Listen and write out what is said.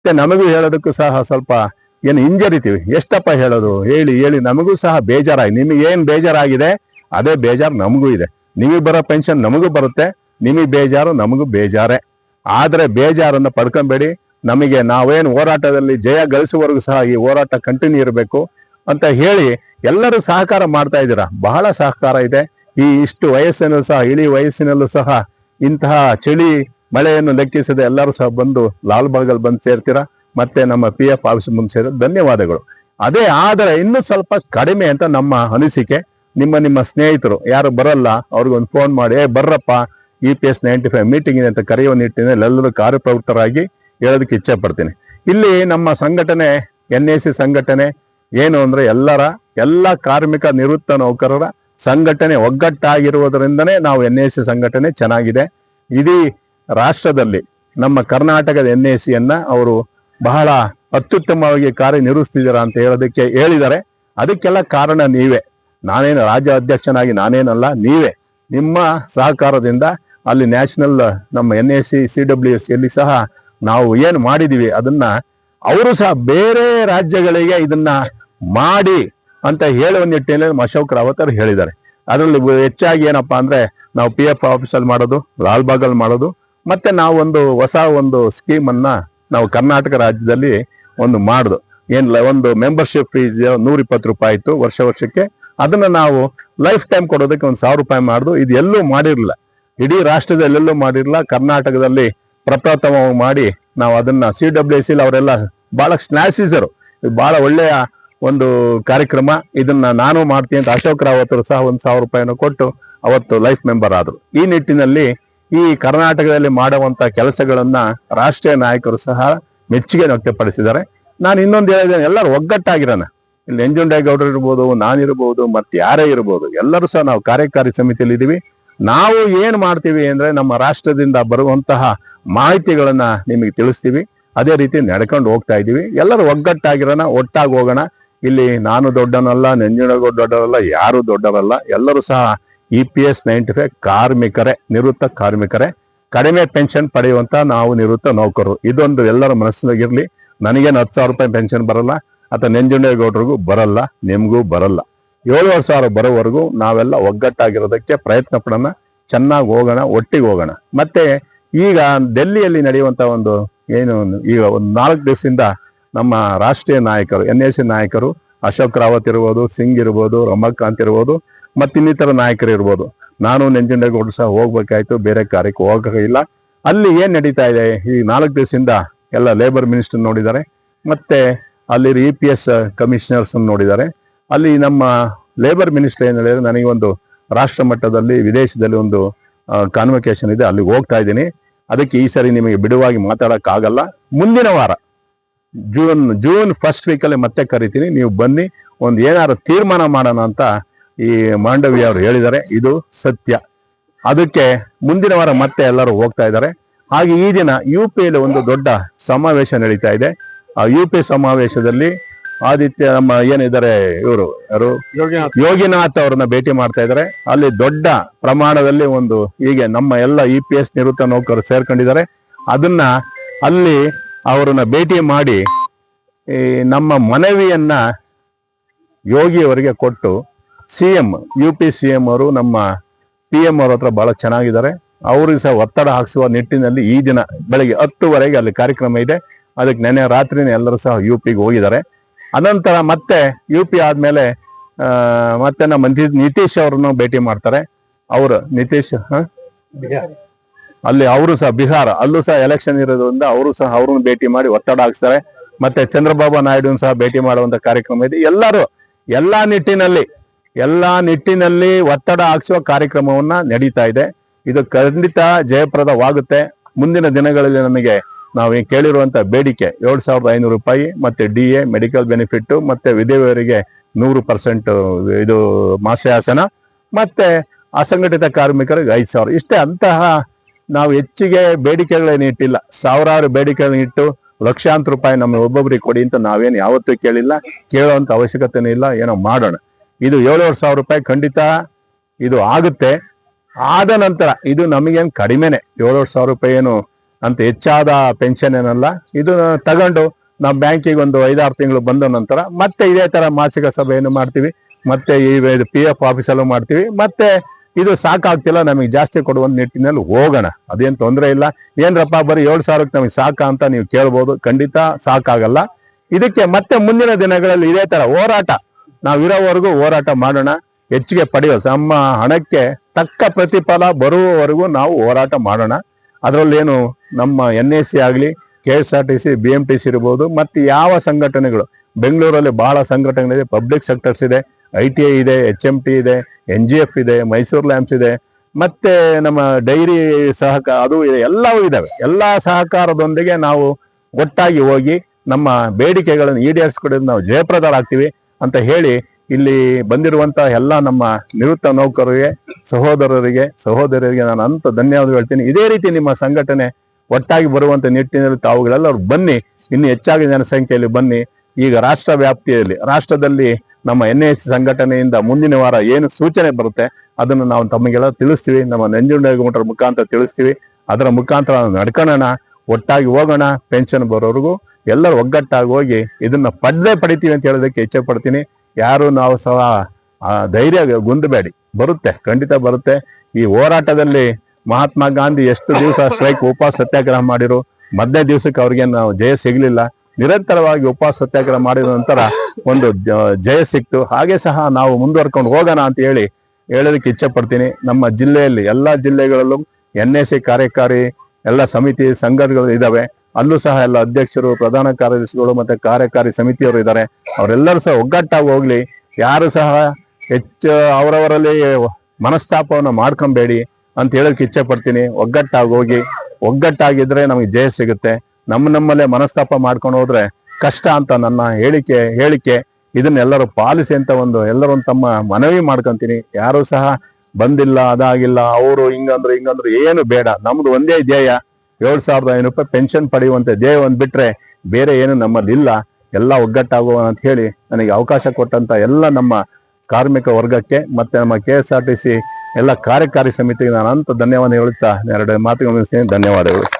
ಮತ್ತೆ ನಮಗೂ ಹೇಳೋದಕ್ಕೂ ಸಹ ಸ್ವಲ್ಪ ಏನು ಹಿಂಜರಿತೀವಿ. ಎಷ್ಟಪ್ಪ ಹೇಳೋದು? ಹೇಳಿ ಹೇಳಿ. ನಮಗೂ ಸಹ ಬೇಜಾರಾಗಿ. ನಿಮಗೆ ಏನು ಬೇಜಾರಾಗಿದೆ? ಅದೇ ಬೇಜಾರು ನಮಗೂ ಇದೆ. ನಿಮಗೆ ಬರೋ ಪೆನ್ಷನ್ ನಮಗೂ ಬರುತ್ತೆ. ನಿಮಗೆ ಬೇಜಾರು ನಮಗೂ ಬೇಜಾರೇ. ಆದರೆ ಬೇಜಾರನ್ನು ಪಡ್ಕೊಂಬೇಡಿ. ನಮಗೆ ನಾವೇನು ಹೋರಾಟದಲ್ಲಿ ಜಯ ಗಳಿಸುವವರೆಗೂ ಸಹ ಈ ಹೋರಾಟ ಕಂಟಿನ್ಯೂ ಇರಬೇಕು ಅಂತ ಹೇಳಿ ಎಲ್ಲರೂ ಸಹಕಾರ ಮಾಡ್ತಾ ಇದ್ದೀರಾ? ಬಹಳ ಸಹಕಾರ ಇದೆ. ಈ ಇಷ್ಟು ವಯಸ್ಸಿನಲ್ಲೂ ಸಹ, ಇಳಿ ವಯಸ್ಸಿನಲ್ಲೂ ಸಹ ಇಂತಹ ಚಳಿ ಮಳೆಯನ್ನು ಲೆಕ್ಕಿಸದೆ ಎಲ್ಲರೂ ಸಹ ಬಂದು ಲಾಲ್ ಬಾಗಲ್ ಬಂದು ಸೇರ್ತೀರಾ? ಮತ್ತೆ ನಮ್ಮ ಪಿ ಎಫ್ ಆಫೀಸ್ ಮುಂದೆ ಸೇರಿದ ಧನ್ಯವಾದಗಳು. ಅದೇ ಆದರೆ ಇನ್ನೂ ಸ್ವಲ್ಪ ಕಡಿಮೆ ಅಂತ ನಮ್ಮ ಅನಿಸಿಕೆ. ನಿಮ್ಮ ನಿಮ್ಮ ಸ್ನೇಹಿತರು, ಯಾರು ಬರಲ್ಲ, ಅವ್ರಿಗೊಂದು ಫೋನ್ ಮಾಡಿ, ಏ, ಬರ್ರಪ್ಪ E P S ninety five meeting ಇದೆ ಅಂತ ಕರೆಯುವ ನಿಟ್ಟಿನಲ್ಲಿ ಎಲ್ಲರೂ ಕಾರ್ಯಪ್ರವೃತ್ತರಾಗಿ ಹೇಳೋದಕ್ಕೆ ಇಚ್ಛೆ ಪಡ್ತೀನಿ. ಇಲ್ಲಿ ನಮ್ಮ ಸಂಘಟನೆ ಎನ್ ಎ ಸಿ ಸಂಘಟನೆ, ಏನು ಅಂದ್ರೆ ಎಲ್ಲರ, ಎಲ್ಲ ಕಾರ್ಮಿಕ ನಿವೃತ್ತ ನೌಕರರ ಸಂಘಟನೆ ಒಗ್ಗಟ್ಟಾಗಿರುವುದರಿಂದನೇ ನಾವು ಎನ್ ಎ ಸಿ ಸಂಘಟನೆ ಚೆನ್ನಾಗಿದೆ. ಇಡೀ ರಾಷ್ಟ್ರದಲ್ಲಿ ನಮ್ಮ ಕರ್ನಾಟಕದ ಎನ್ ಎ ಸಿಯನ್ನು ಅವರು ಬಹಳ ಅತ್ಯುತ್ತಮವಾಗಿ ಕಾರ್ಯನಿರ್ವಹಿಸ್ತಿದ್ದೀರಾ ಅಂತ ಹೇಳೋದಕ್ಕೆ ಹೇಳಿದ್ದಾರೆ. ಅದಕ್ಕೆಲ್ಲ ಕಾರಣ ನೀವೇ. ನಾನೇನು ರಾಜ್ಯ ಅಧ್ಯಕ್ಷನಾಗಿ ನಾನೇನಲ್ಲ, ನೀವೇ. ನಿಮ್ಮ ಸಹಕಾರದಿಂದ ಅಲ್ಲಿ ನ್ಯಾಷನಲ್ ನಮ್ಮ N A C C W S ಎಲ್ಲಿ ಸಹ ನಾವು ಏನು ಮಾಡಿದ್ದೀವಿ ಅದನ್ನ ಅವರು ಸಹ ಬೇರೆ ರಾಜ್ಯಗಳಿಗೆ ಇದನ್ನ ಮಾಡಿ ಅಂತ ಹೇಳುವ ನಿಟ್ಟಿನಲ್ಲಿ ಅಶೋಕ್ ರಾವತ್ ಅವರು ಹೇಳಿದ್ದಾರೆ. ಅದರಲ್ಲಿ ಹೆಚ್ಚಾಗಿ ಏನಪ್ಪಾ ಅಂದ್ರೆ ನಾವು ಪಿ ಎಫ್ ಆಫೀಸಲ್ಲಿ ಮಾಡೋದು ಲಾಲ್ಬಾಗಲ್ಲಿ ಮಾಡೋದು ಮತ್ತೆ ನಾವು ಒಂದು ಹೊಸ ಒಂದು ಸ್ಕೀಮ್ ಅನ್ನ ನಾವು ಕರ್ನಾಟಕ ರಾಜ್ಯದಲ್ಲಿ ಒಂದು ಮಾಡುದು. ಏನಿಲ್ಲ ಒಂದು ಮೆಂಬರ್ಶಿಪ್ ಫೀಸ್ ನೂರ ಇಪ್ಪತ್ತು ರೂಪಾಯಿ ಇತ್ತು ವರ್ಷ ವರ್ಷಕ್ಕೆ. ಅದನ್ನ ನಾವು ಲೈಫ್ ಟೈಮ್ ಕೊಡೋದಕ್ಕೆ ಒಂದು ಸಾವಿರ ರೂಪಾಯಿ ಮಾಡುದು. ಇದು ಎಲ್ಲೂ ಮಾಡಿರಲಿಲ್ಲ. ಇಡೀ ರಾಷ್ಟ್ರದಲ್ಲಿ ಎಲ್ಲೂ ಮಾಡಿರಲಿಲ್ಲ. ಕರ್ನಾಟಕದಲ್ಲಿ ಪ್ರಪ್ರಥಮವಾಗಿ ಮಾಡಿ ನಾವು ಅದನ್ನ ಸಿ ಡಬ್ಲ್ಯೂ ಎಸ್ ಅವರೆಲ್ಲ ಬಹಳ ಸ್ನಾಸಿಸರು ಇದು ಬಹಳ ಒಳ್ಳೆಯ ಒಂದು ಕಾರ್ಯಕ್ರಮ. ಇದನ್ನ ನಾನು ಮಾಡ್ತೀನಿ ಅಂತ ಅಶೋಕ್ ರಾವತ್ ಸಹ ಒಂದು ಸಾವಿರ ರೂಪಾಯಿನ ಕೊಟ್ಟು ಅವತ್ತು ಲೈಫ್ ಮೆಂಬರ್ ಆದರು. ಈ ನಿಟ್ಟಿನಲ್ಲಿ ಈ ಕರ್ನಾಟಕದಲ್ಲಿ ಮಾಡುವಂತ ಕೆಲಸಗಳನ್ನ ರಾಷ್ಟ್ರೀಯ ನಾಯಕರು ಸಹ ಮೆಚ್ಚುಗೆ ವ್ಯಕ್ತಪಡಿಸಿದ್ದಾರೆ. ನಾನು ಇನ್ನೊಂದು ಹೇಳಿದ್ದೇನೆ ಎಲ್ಲರೂ ಒಗ್ಗಟ್ಟಾಗಿರೋಣ. ಇಲ್ಲಿ ನಂಜುಂಡೇಗೌಡರು ಇರ್ಬೋದು ನಾನಿರ್ಬೋದು ಮತ್ತೆ ಯಾರೇ ಇರ್ಬೋದು, ಎಲ್ಲರೂ ಸಹ ನಾವು ಕಾರ್ಯಕಾರಿ ಸಮಿತಿಯಲ್ಲಿ ಇದೀವಿ. ನಾವು ಏನ್ ಮಾಡ್ತೀವಿ ಅಂದ್ರೆ ನಮ್ಮ ರಾಷ್ಟ್ರದಿಂದ ಬರುವಂತಹ ಮಾಹಿತಿಗಳನ್ನ ನಿಮಗೆ ತಿಳಿಸ್ತೀವಿ. ಅದೇ ರೀತಿ ನಡ್ಕೊಂಡು ಹೋಗ್ತಾ ಇದೀವಿ. ಎಲ್ಲರೂ ಒಗ್ಗಟ್ಟಾಗಿರೋಣ, ಒಟ್ಟಾಗಿ ಹೋಗೋಣ. ಇಲ್ಲಿ ನಾನು ದೊಡ್ಡನಲ್ಲ ನಂಜುಂಡೇಗೌಡ ದೊಡ್ಡವರಲ್ಲ, ಯಾರು ದೊಡ್ಡವರಲ್ಲ. ಎಲ್ಲರೂ ಸಹ E P S ninety five ಕಾರ್ಮಿಕರೇ, ನಿವೃತ್ತ ಕಾರ್ಮಿಕರೇ, ಕಡಿಮೆ ಪೆನ್ಷನ್ ಪಡೆಯುವಂತ ನಾವು ನಿವೃತ್ತ ನೌಕರರು. ಇದೊಂದು ಎಲ್ಲರ ಮನಸ್ಸಿನಾಗಿರ್ಲಿ ನನಗೇನು ಹತ್ತು ಸಾವಿರ ರೂಪಾಯಿ ಪೆನ್ಷನ್ ಬರಲ್ಲ, ಅಥವಾ ನಂಜುಂಡೇಗೌಡರಿಗೂ ಬರಲ್ಲ, ನಿಮಗೂ ಬರಲ್ಲ. ಏಳುವರೆ ಸಾವಿರ ಬರೋವರೆಗೂ ನಾವೆಲ್ಲ ಒಗ್ಗಟ್ಟಾಗಿರೋದಕ್ಕೆ ಪ್ರಯತ್ನ ಪಡೋಣ, ಚೆನ್ನಾಗಿ ಹೋಗೋಣ, ಒಟ್ಟಿಗೆ ಹೋಗೋಣ. ಮತ್ತೆ ಈಗ ಡೆಲ್ಲಿಯಲ್ಲಿ ನಡೆಯುವಂತ ಒಂದು ಏನು, ಈಗ ಒಂದು ನಾಲ್ಕು ದಿವಸದಿಂದ ನಮ್ಮ ರಾಷ್ಟ್ರೀಯ ನಾಯಕರು ಎನ್ ಎಸ್ ಸಿ ನಾಯಕರು, ಅಶೋಕ್ ರಾವತ್ ಇರ್ಬೋದು, ಸಿಂಗ್ ಇರ್ಬೋದು ರಮಾಕಾಂತ್ ಇರ್ಬೋದು ಮತ್ತೆ ಇನ್ನಿತರ ನಾಯಕರು ಇರ್ಬೋದು. ನಾನು ನಂಜುಂಡೇಗೌಡರು ಸಹ ಹೋಗ್ಬೇಕಾಯ್ತು, ಬೇರೆ ಕಾರ್ಯಕ್ಕೆ ಹೋಗಿಲ್ಲ ಅಲ್ಲಿ ಏನ್ ನಡೀತಾ ಇದೆ? ಈ ನಾಲ್ಕು ದಿವಸದಿಂದ ಎಲ್ಲ ಲೇಬರ್ ಮಿನಿಸ್ಟರ್ ನೋಡಿದ್ದಾರೆ. ಮತ್ತೆ ಅಲ್ಲಿ ಇ ಪಿ ಎಸ್ ಕಮಿಷನರ್ಸ್ ನೋಡಿದ್ದಾರೆ. ಅಲ್ಲಿ ನಮ್ಮ ಲೇಬರ್ ಮಿನಿಸ್ಟರ್ ಏನ್ ಹೇಳಿದ್ರೆ, ನನಗೆ ಒಂದು ರಾಷ್ಟ್ರ ಮಟ್ಟದಲ್ಲಿ, ವಿದೇಶದಲ್ಲಿ ಒಂದು ಕಾನ್ವಕೇಶನ್ ಇದೆ. ಅಲ್ಲಿಗೆ ಹೋಗ್ತಾ ಇದ್ದೀನಿ. ಅದಕ್ಕೆ ಈ ಸರಿ ನಿಮಗೆ ಬಿಡುವಾಗಿ ಮಾತಾಡಕ್ ಆಗಲ್ಲ ಮುಂದಿನ ವಾರ ಜೂನ್ ಜೂನ್ ಫಸ್ಟ್ ವೀಕಲ್ಲಿ ಮತ್ತೆ ಕರಿತೀನಿ. ನೀವು ಬನ್ನಿ, ಒಂದು ಏನಾದ್ರು ತೀರ್ಮಾನ ಮಾಡೋಣ ಅಂತ ಈ ಮಾಂಡವಿ ಅವರು ಹೇಳಿದ್ದಾರೆ ಇದು ಸತ್ಯ. ಅದಕ್ಕೆ ಮುಂದಿನ ವಾರ ಮತ್ತೆ ಎಲ್ಲರೂ ಹೋಗ್ತಾ ಇದ್ದಾರೆ. ಹಾಗೆ ಈ ದಿನ ಯು ಪಿಯಲ್ಲಿ ಒಂದು ದೊಡ್ಡ ಸಮಾವೇಶ ನಡೀತಾ ಇದೆ. ಆ ಯು ಪಿ ಸಮಾವೇಶದಲ್ಲಿ ಆದಿತ್ಯ ನಮ್ಮ ಏನಿದ್ದಾರೆ ಇವರು ಯಾರು? ಯೋಗಿನಾಥ್. ಅವರನ್ನ ಭೇಟಿ ಮಾಡ್ತಾ ಇದ್ದಾರೆ. ಅಲ್ಲಿ ದೊಡ್ಡ ಪ್ರಮಾಣದಲ್ಲಿ ಒಂದು ಹೀಗೆ ನಮ್ಮ ಎಲ್ಲ ಇ ಪಿ ಎಸ್ ನಿವೃತ್ತ ನೌಕರರು ಸೇರ್ಕೊಂಡಿದ್ದಾರೆ. ಅದನ್ನ ಅಲ್ಲಿ ಅವರನ್ನ ಭೇಟಿ ಮಾಡಿ ಈ ನಮ್ಮ ಮನವಿಯನ್ನ ಯೋಗಿಯವರಿಗೆ ಕೊಟ್ಟು C M U P C M ಅವರು ನಮ್ಮ ಪಿ ಎಂ ಅವ್ರ ಹತ್ರ ಬಹಳ ಚೆನ್ನಾಗಿದ್ದಾರೆ. ಅವ್ರಿಗೆ ಸಹ ಒತ್ತಡ ಹಾಕಿಸುವ ನಿಟ್ಟಿನಲ್ಲಿ ಈ ದಿನ ಬೆಳಗ್ಗೆ ಹತ್ತುವರೆಗೆ ಅಲ್ಲಿ ಕಾರ್ಯಕ್ರಮ ಇದೆ. ಅದಕ್ಕೆ ನೆನೆ ರಾತ್ರಿನೇ ಎಲ್ಲರೂ ಸಹ ಯು ಪಿಗೆ ಹೋಗಿದ್ದಾರೆ. ಅನಂತರ ಮತ್ತೆ ಯು ಪಿ ಆದ್ಮೇಲೆ ಮತ್ತೆ ನಮ್ಮ ನಿತಿ- ನಿತೀಶ್ ಅವ್ರನ್ನು ಭೇಟಿ ಮಾಡ್ತಾರೆ. ಅವರು, ನಿತೀಶ್? ಅಲ್ಲಿ ಅವರು ಸಹ ಬಿಹಾರ, ಅಲ್ಲೂ ಸಹ ಎಲೆಕ್ಷನ್ ಇರೋದ್ರಿಂದ ಅವರು ಸಹ ಅವ್ರನ್ನ ಭೇಟಿ ಮಾಡಿ ಒತ್ತಡ ಹಾಕ್ಸ್ತಾರೆ. ಮತ್ತೆ ಚಂದ್ರಬಾಬು ನಾಯ್ಡು ಸಹ ಭೇಟಿ ಮಾಡುವಂತ ಕಾರ್ಯಕ್ರಮ ಇದೆ. ಎಲ್ಲರೂ, ಎಲ್ಲಾ ನಿಟ್ಟಿನಲ್ಲಿ ಎಲ್ಲಾ ನಿಟ್ಟಿನಲ್ಲಿ ಒತ್ತಡ ಹಾಕಿಸುವ ಕಾರ್ಯಕ್ರಮವನ್ನ ನಡೀತಾ ಇದೆ. ಇದು ಖಂಡಿತ ಜಯಪ್ರದವಾಗುತ್ತೆ. ಮುಂದಿನ ದಿನಗಳಲ್ಲಿ ನಮಗೆ ನಾವು ಕೇಳಿರುವಂತ ಬೇಡಿಕೆ ಏಳು ಸಾವಿರದ ಐನೂರು ರೂಪಾಯಿ ಮತ್ತೆ ಡಿ ಎ ಮೆಡಿಕಲ್ ಬೆನಿಫಿಟ್ ಮತ್ತೆ ವಿಧವೆಯರಿಗೆ ನೂರು ಪರ್ಸೆಂಟ್ ಇದು ಮಾಸಾಸನ ಮತ್ತೆ ಅಸಂಘಟಿತ ಕಾರ್ಮಿಕರಿಗೆ ಐದು ಸಾವಿರ. ಇಷ್ಟೇ ಅಂತಹ ನಾವು ಹೆಚ್ಚಿಗೆ ಬೇಡಿಕೆಗಳೇನು ಇಟ್ಟಿಲ್ಲ. ಸಾವಿರಾರು ಬೇಡಿಕೆಗಳನ್ನ ಇಟ್ಟು ಲಕ್ಷಾಂತರ ರೂಪಾಯಿ ನಮ್ಮ ಒಬ್ಬೊಬ್ಬರಿಗೆ ಕೊಡಿ ಅಂತ ನಾವೇನು ಯಾವತ್ತೂ ಕೇಳಿಲ್ಲ. ಕೇಳುವಂತ ಅವಶ್ಯಕತೆ ಇಲ್ಲ. ಏನೋ ಮಾಡೋಣ. ಇದು ಏಳುವರೆ ಸಾವಿರ ರೂಪಾಯಿ ಖಂಡಿತ ಇದು ಆಗುತ್ತೆ. ಆದ ನಂತರ ಇದು ನಮಗೇನು ಕಡಿಮೆನೆ. ಏಳುವರೆ ಸಾವಿರ ರೂಪಾಯಿ ಏನು ಅಂತ ಹೆಚ್ಚಾದ ಪೆನ್ಷನ್ ಏನಲ್ಲ, ಇದು ತಗೊಂಡು ನಾವು ಬ್ಯಾಂಕಿಗೆ ಒಂದು ಐದಾರು ತಿಂಗಳು ಬಂದ ನಂತರ ಮತ್ತೆ ಇದೇ ಥರ ಮಾಸಿಕ ಸಭೆಯನ್ನು ಮಾಡ್ತೀವಿ. ಮತ್ತೆ ಈ ಪಿ ಎಫ್ ಆಫೀಸಲ್ಲೂ ಮಾಡ್ತೀವಿ. ಮತ್ತೆ ಇದು ಸಾಕಾಗ್ತಿಲ್ಲ, ನಮಗೆ ಜಾಸ್ತಿ ಕೊಡುವಂಥ ನಿಟ್ಟಿನಲ್ಲಿ ಹೋಗೋಣ. ಅದೇನು ತೊಂದರೆ ಇಲ್ಲ. ಏನ್ರಪ್ಪ, ಬರೀ ಏಳು ಸಾವಿರಕ್ಕೆ ನಮಗೆ ಸಾಕ ಅಂತ ನೀವು ಕೇಳ್ಬೋದು. ಖಂಡಿತ ಸಾಕಾಗಲ್ಲ. ಇದಕ್ಕೆ ಮತ್ತೆ ಮುಂದಿನ ದಿನಗಳಲ್ಲಿ ಇದೇ ಥರ ಹೋರಾಟ. ನಾವಿರೋವರೆಗೂ ಹೋರಾಟ ಮಾಡೋಣ, ಹೆಚ್ಚಿಗೆ ಪಡೆಯೋ ನಮ್ಮ ಹಣಕ್ಕೆ ತಕ್ಕ ಪ್ರತಿಫಲ ಬರುವವರೆಗೂ ನಾವು ಹೋರಾಟ ಮಾಡೋಣ. ಅದರಲ್ಲೇನು ನಮ್ಮ ಎನ್ ಎಸ್ ಸಿ ಆಗಲಿ K S R T C B M T C ಇರ್ಬೋದು, ಮತ್ತು ಯಾವ ಸಂಘಟನೆಗಳು, ಬೆಂಗಳೂರಲ್ಲಿ ಬಹಳ ಸಂಘಟನೆ ಇದೆ ಪಬ್ಲಿಕ್ ಸೆಕ್ಟರ್ಸ್ ಇದೆ, ಐ ಟಿ ಐ ಇದೆ ಎಚ್ ಎಂ ಟಿ ಇದೆ ಎನ್ ಜಿ ಎಫ್ ಇದೆ, ಮೈಸೂರು ಲ್ಯಾಂಪ್ಸ್ ಇದೆ, ಮತ್ತು ನಮ್ಮ ಡೈರಿ ಸಹಕಾರ ಅದು ಇದೆ, ಎಲ್ಲವೂ ಇದ್ದಾವೆ ಎಲ್ಲ ಸಹಕಾರದೊಂದಿಗೆ ನಾವು ಒಟ್ಟಾಗಿ ಹೋಗಿ ನಮ್ಮ ಬೇಡಿಕೆಗಳನ್ನು ಈಡೇರಿಸ್ಕೊಡೋದು ನಾವು ಜಯಪ್ರದರಾಗ್ತೀವಿ. ಅಂತ ಹೇಳಿ ಇಲ್ಲಿ ಬಂದಿರುವಂತ ಎಲ್ಲ ನಮ್ಮ ನಿವೃತ್ತ ನೌಕರರಿಗೆ, ಸಹೋದರರಿಗೆ ಸಹೋದರರಿಗೆ ನಾನು ಅಂತ ಧನ್ಯವಾದ ಹೇಳ್ತೀನಿ. ಇದೇ ರೀತಿ ನಿಮ್ಮ ಸಂಘಟನೆ ಒಟ್ಟಾಗಿ ಬರುವಂತ ನಿಟ್ಟಿನಲ್ಲಿ ತಾವುಗಳೆಲ್ಲರೂ ಬನ್ನಿ, ಇನ್ನು ಹೆಚ್ಚಾಗಿ ಜನಸಂಖ್ಯೆಯಲ್ಲಿ ಬನ್ನಿ. ಈಗ ರಾಷ್ಟ್ರ ವ್ಯಾಪ್ತಿಯಲ್ಲಿ, ರಾಷ್ಟ್ರದಲ್ಲಿ ನಮ್ಮ ಎನ್ ಎಸ್ ಸಂಘಟನೆಯಿಂದ ಮುಂದಿನ ವಾರ ಏನು ಸೂಚನೆ ಬರುತ್ತೆ, ಅದನ್ನು ನಾವು ತಮಗೆಲ್ಲ ತಿಳಿಸ್ತೀವಿ. ನಮ್ಮ ನಂಜುಂಡೇಗೌಡರ ಮುಖಾಂತರ ತಿಳಿಸ್ತೀವಿ. ಅದರ ಮುಖಾಂತರ ನಡ್ಕೊಳ್ಳೋಣ. ಒಟ್ಟಾಗಿ ಹೋಗೋಣ ಪೆನ್ಷನ್ ಬರೋರ್ಗು ಎಲ್ಲರೂ ಒಗ್ಗಟ್ಟಾಗಿ ಹೋಗಿ ಇದನ್ನ ಪಡ್ದೇ ಪಡಿತೀವಿ ಅಂತ ಹೇಳೋದಕ್ಕೆ ಇಚ್ಛೆ ಪಡ್ತೀನಿ. ಯಾರು ನಾವು ಸಹ ಧೈರ್ಯ ಗುಂದಬೇಡಿ. ಬರುತ್ತೆ, ಖಂಡಿತ ಬರುತ್ತೆ. ಈ ಹೋರಾಟದಲ್ಲಿ ಮಹಾತ್ಮ ಗಾಂಧಿ ಎಷ್ಟು ದಿವಸ ಸ್ಟ್ರೈಕ್ ಉಪವಾಸ ಸತ್ಯಾಗ್ರಹ ಮಾಡಿರು ಮಧ್ಯ ದಿವಸಕ್ಕೆ ಅವ್ರಿಗೆ ನಾವು ಜಯ ಸಿಗಲಿಲ್ಲ. ನಿರಂತರವಾಗಿ ಉಪವಾಸ ಸತ್ಯಾಗ್ರಹ ಮಾಡಿದ ನಂತರ ಒಂದು ಜಯ ಸಿಕ್ತು. ಹಾಗೆ ಸಹ ನಾವು ಮುಂದುವರ್ಕೊಂಡು ಹೋಗೋಣ ಅಂತ ಹೇಳಿ ಹೇಳೋದಕ್ಕೆ ಇಚ್ಛೆ ಪಡ್ತೀನಿ. ನಮ್ಮ ಜಿಲ್ಲೆಯಲ್ಲಿ ಎಲ್ಲ ಜಿಲ್ಲೆಗಳಲ್ಲೂ ಎನ್ ಎ ಸಿ ಕಾರ್ಯಕಾರಿ ಎಲ್ಲ ಸಮಿತಿ ಸಂಘಗಳು ಇದ್ದಾವೆ. ಅಲ್ಲೂ ಸಹ ಎಲ್ಲ ಅಧ್ಯಕ್ಷರು, ಪ್ರಧಾನ ಕಾರ್ಯದರ್ಶಿಗಳು ಮತ್ತೆ ಕಾರ್ಯಕಾರಿ ಸಮಿತಿಯವರು ಇದ್ದಾರೆ. ಅವರೆಲ್ಲರೂ ಸಹ ಒಗ್ಗಟ್ಟಾಗಿ ಹೋಗ್ಲಿ. ಯಾರು ಸಹ ಹೆಚ್ಚು ಅವರವರಲ್ಲಿ ಮನಸ್ತಾಪವನ್ನು ಮಾಡ್ಕೊಂಬೇಡಿ ಅಂತ ಹೇಳೋಕೆ ಇಚ್ಛೆ ಪಡ್ತೀನಿ ಒಗ್ಗಟ್ಟಾಗಿ ಹೋಗಿ. ಒಗ್ಗಟ್ಟಾಗಿದ್ರೆ ನಮಗೆ ಜಯ ಸಿಗುತ್ತೆ. ನಮ್ಮ ನಮ್ಮಲ್ಲೇ ಮನಸ್ತಾಪ ಮಾಡ್ಕೊಂಡು ಹೋದ್ರೆ ಕಷ್ಟ ಅಂತ ನನ್ನ ಹೇಳಿಕೆ ಹೇಳಿಕೆ. ಇದನ್ನೆಲ್ಲರೂ ಪಾಲಿಸಿ ಅಂತ ಒಂದು ಎಲ್ಲರೂ ತಮ್ಮ ಮನವಿ ಮಾಡ್ಕೊತೀನಿ. ಯಾರು ಸಹ ಬಂದಿಲ್ಲ, ಅದಾಗಿಲ್ಲ, ಅವರು ಹಿಂಗಂದ್ರು ಹಿಂಗಂದ್ರು, ಏನು ಬೇಡ. ನಮ್ದು ಒಂದೇ ಧ್ಯೇಯ, ಏಳು ಸಾವಿರದ ಐನೂರು ರೂಪಾಯಿ ಪೆನ್ಷನ್ ಪಡೆಯುವಂತ ಧ್ಯೇಯ ಒಂದ್ ಬಿಟ್ರೆ ಬೇರೆ ಏನು ನಮ್ಮಲ್ಲಿ ಇಲ್ಲ ಎಲ್ಲ ಒಗ್ಗಟ್ಟಾಗುವ ಅಂತ ಹೇಳಿ ನನಗೆ ಅವಕಾಶ ಕೊಟ್ಟಂತ ಎಲ್ಲ ನಮ್ಮ ಕಾರ್ಮಿಕ ವರ್ಗಕ್ಕೆ ಮತ್ತೆ ನಮ್ಮ ಕೆ ಎಲ್ಲ ಕಾರ್ಯಕಾರಿ ಸಮಿತಿಗೆ ನಾನು ಅಂತ ಧನ್ಯವಾದ ಹೇಳುತ್ತಾ ಎರಡು ಮಾತುಗಳು ಮುಗಿಸ್ತೀನಿ ಧನ್ಯವಾದಗಳು.